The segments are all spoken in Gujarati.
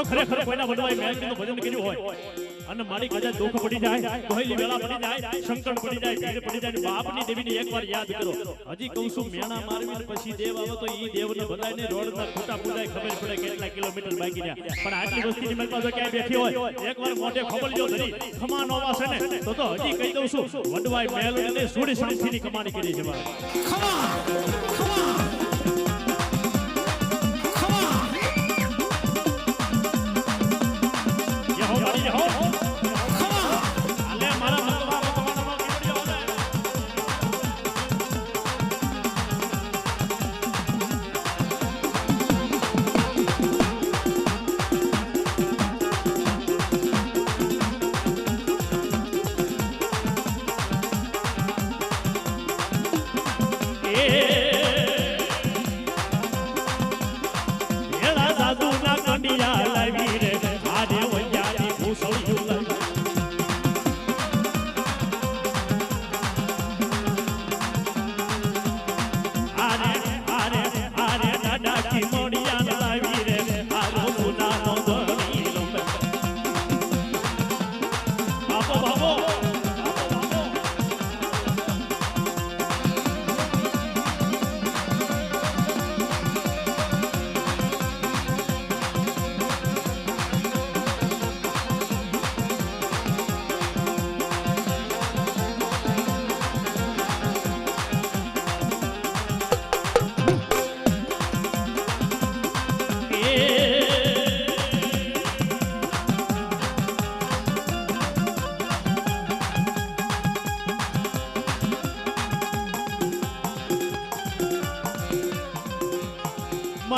જો ખરેખર કોઈના વડવાઈ મેલડીનું ભજન કર્યું હોય અને મારી કદાચ દુઃખ પડી જાય કોઈલી વેળા પડી જાય સંકટ પડી જાય ભીડ પડી જાય બાપની દેવીને એકવાર યાદ કરો. હજી કહું છું, મેણા મારવી પછી દેવ આવે તો ઈ દેવને બધાયને રોડના ખોટા પૂજાય ખબર પડે કેટલા કિલોમીટર બાકી રહ્યા. પણ આટલી વસ્તીની મારી પાસે ક્યાંય બેઠી હોય, એકવાર મોઢે ખબર લ્યો ધરી ખમા નો વાસે ને, તો તો હજી કહી દઉં છું વડવાઈ મેલડીને સુડી શાંતિની કમાણી કરી છે Come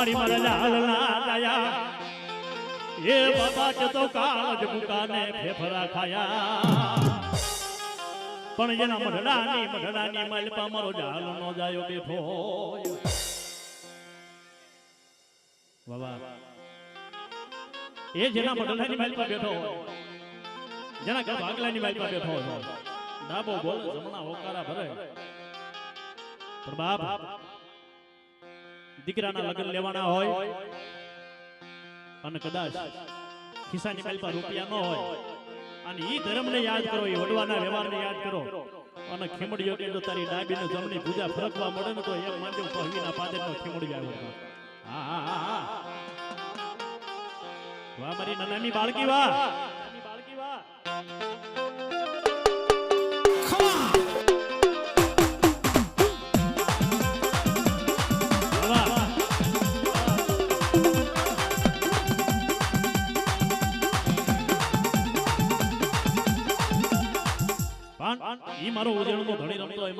મારી મારા લાલ ના દયા એ બાબા જતો કાળ જ મુકાને ફેફરા ખાયા. પણ જેના મઢડાની મઢડાની માલપા મારો જાલ નો જાયો બેઠો બાબા એ જેના મઢડાની માલપા બેઠો જેના ઘર ભાગલાની માલપા બેઠો ડાબો બોલ જમણા હોકારા ભરે. પણ બાપ દીકરાના લગ્ન લેવાના હોય અને કદાચ ખિસ્સાની માલ પર રૂપિયા ન હોય. અને ઈ ધર્મને યાદ કરો એ વડવાના વ્યવહારને યાદ કરો. અને ખીમડીઓ કે જો તારી ડાબી ને જમણી પૂજા ફરકવા મળે ને તો એમ માનજો પહવીના પાદરનો ખીમડી આવ્યો હા હા હા વાહ મારી નાની બાળકી વાહ.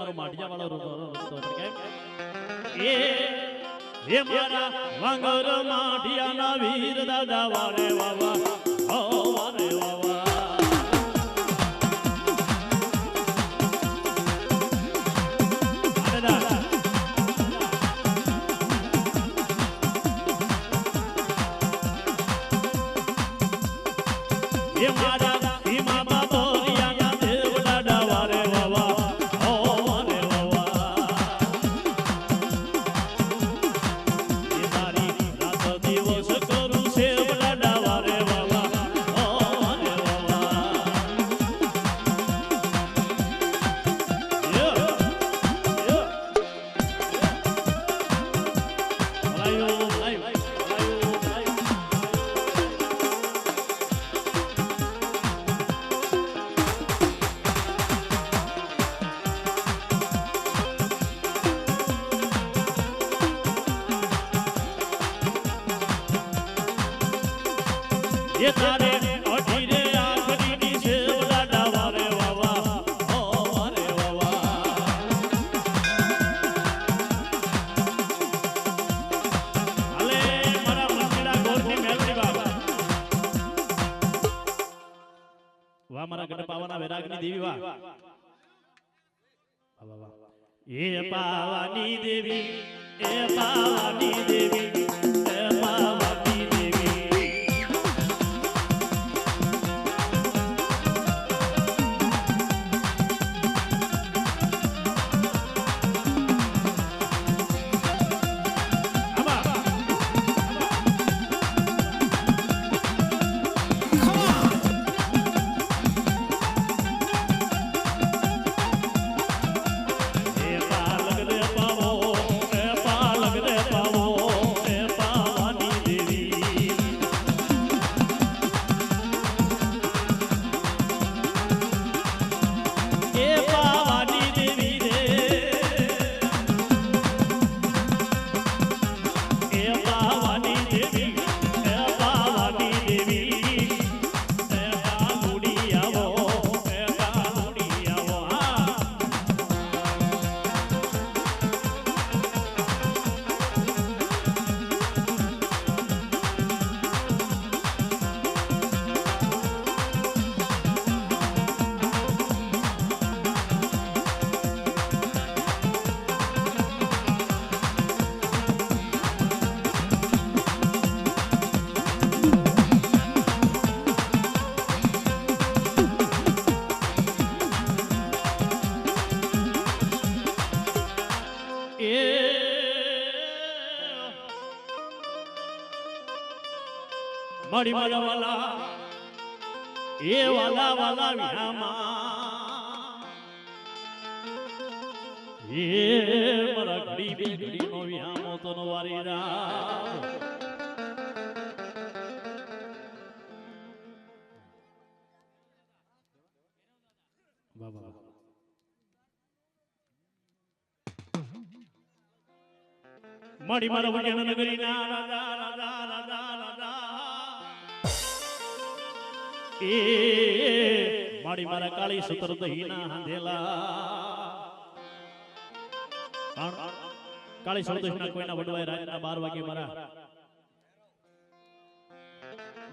મારો માઢિયા વાળો પણ કેમ એ હે મારા વાંગર માઢિયાના વીર દાદા વાળે વાવા. એ તારે અઢી રે આખરીની સેવડા ડાવા રે વાવા. ઓ વારે વાવા. હાલે મારા મંદિરા ગોરની મેલડી બાબા વાહ મારા ગણપાવાના વૈરાગની દેવી વાહ. વાહ, વાહ, વાહ. એ પાવાની દેવી એ પાવાની દેવી. મારી મારા વાલા એ વાલા વાલા વિહામાં. એ મારા ઘડી બે ઘડી નો વિહામો તો નો વારી. મારી મારા વજન નગરી ના રાજા. એ મારી મારા કાળી સતર દહીના હાંધેલા. કાળી સતર કોઈના વડવાય રાતના બાર વાગે મારા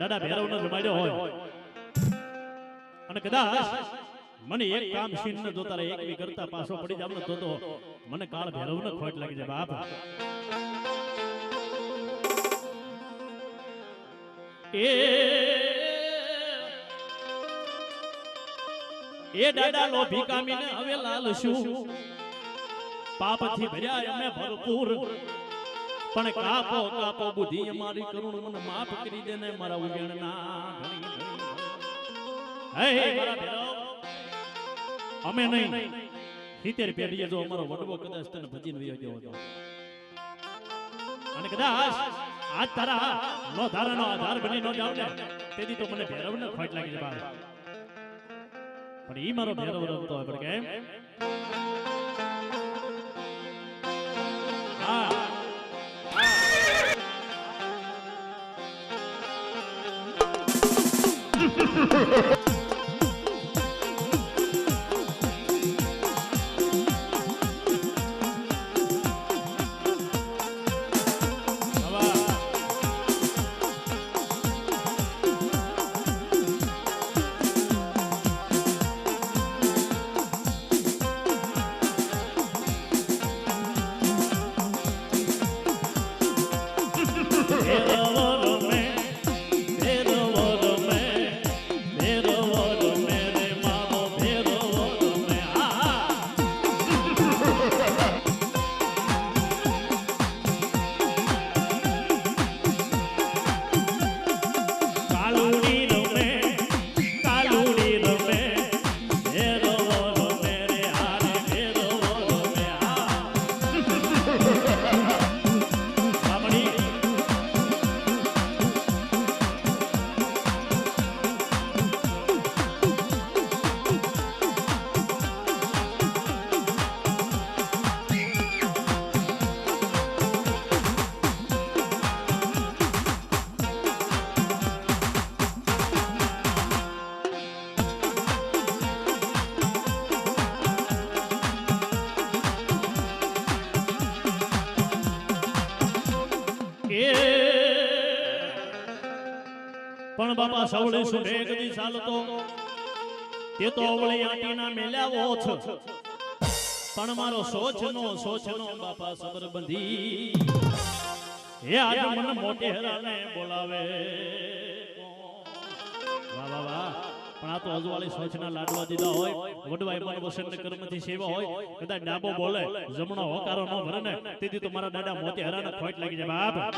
દાદા ભેરવ નો જમાડ્યો હોય. અને કદાચ મને એક કામ સીન ન જોતા રહે એક બી કરતા પાછો પડી જાવ ને તો મને કાળ ભેરવ ને ખોટ લાગી જાય, બાપ. એ એ દાદા લોભી કામીને હવે લાલ શું પાપથી ભર્યા અમે ભરપૂર. પણ કાપો કાપો બુદ્ધિ અમારી કરુણ, મને માફ કરી દે મારા ધણી હે અમે નહીં. સિત્તેર પેઢીએ જો અમારો વડવો કદાચ તને ભજીને વયો ગયો હતો અને કદાચ આજ તારા નો ધારાનો આધાર બની નો જાવ ને તેથી તો મને ભેરવ ને ખોટ લાગી બાપ. પણ ઈ મારો ભેરવ રમતો હોય પણ કેમ હા હવે બાપા સવળે સુઢે કદી ચાલતો. તે તો અવળી આટીના મેલ્યા ઓછ પણ મારો સોચનો સોચનો બાપા સબર બંધી હે, આજ મન મોટે હેરાને બોલાવે. વાહ વાહ વાહ. પણ આ તો અજવાળી સોચના લાડવા દીધા હોય. વડવાઈ મન વસન કર્મથી સેવા હોય. કદાચ ડાબો બોલે, જમણો હોકારો ન ભરે ને. તેથી તો મારા દાદા મોતી હરાને ખોટ લાગી જાય, બાપ.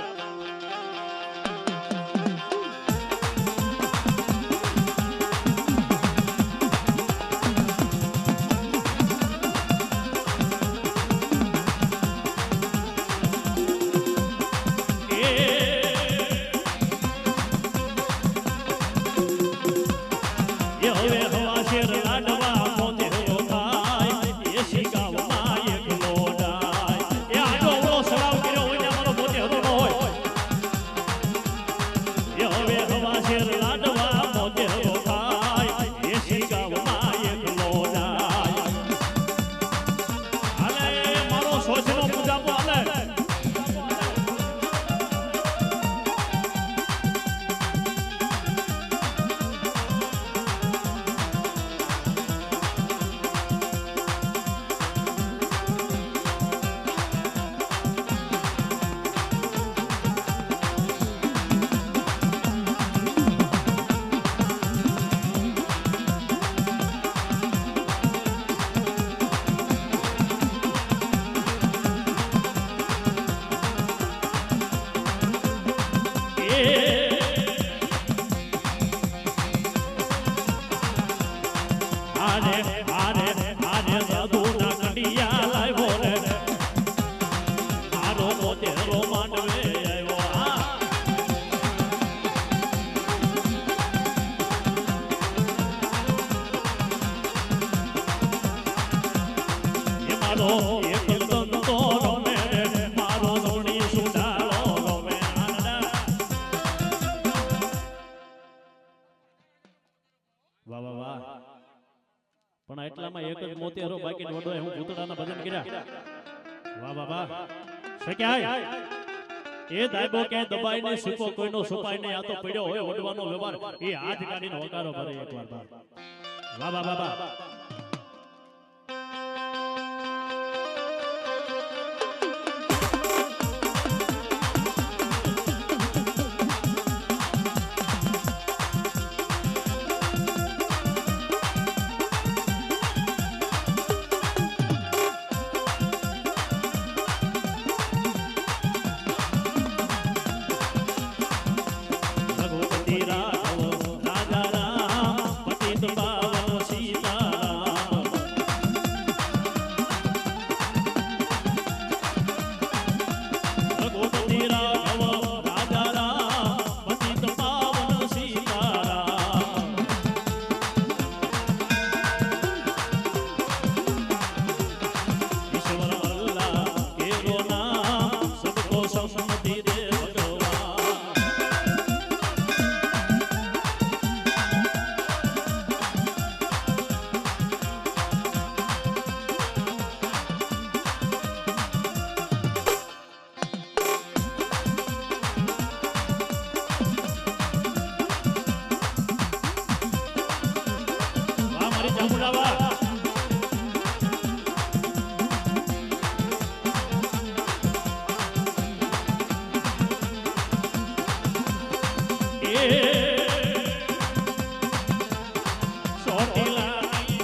ચહેરો માંડવે આવ્યો. એ મારો એકલ ધંધો રમે, મારો ધોણી સુધારો રમે વાહ વાહ વાહ. પણ એટલામાં એક જ મોતિયારો બાકી વડો હું ભૂતડાના ભજન કર્યા. વાહ વાહ વાહ. શક્યા? એ દાયબો કે દબાઈ ને સુકો કોઈનો સુપાય નહીં આ તો પડ્યો હોય વડવાનો વ્યવહાર. એ હાથ કાઢીને વકારો ભરે એકવાર બાર વાહ વાહ વાહ. મારી ચામુંડા વાહ એ સોટીલાની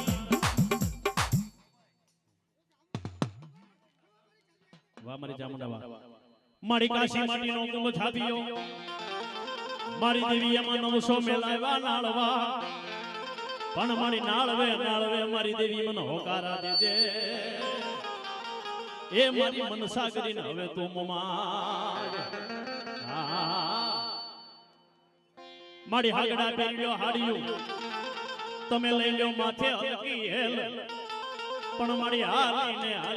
વાહ મારી ચામુંડા વાહ મારી કાશી કુંભ છાપ્યો મારી દેવી એમાં નવસો મેલાવ્યા નાળવા પણ મારી નાળવે નાળવે મારી દેવી મને હોકારા દેજે. એ મારી મનસા કરીને હવે તું મમાર મારી હાગડા પહેર્યો હાડિયું. તમે લઈ લ્યો માથે હલકી હેલ. પણ મારી હાલીને હાલ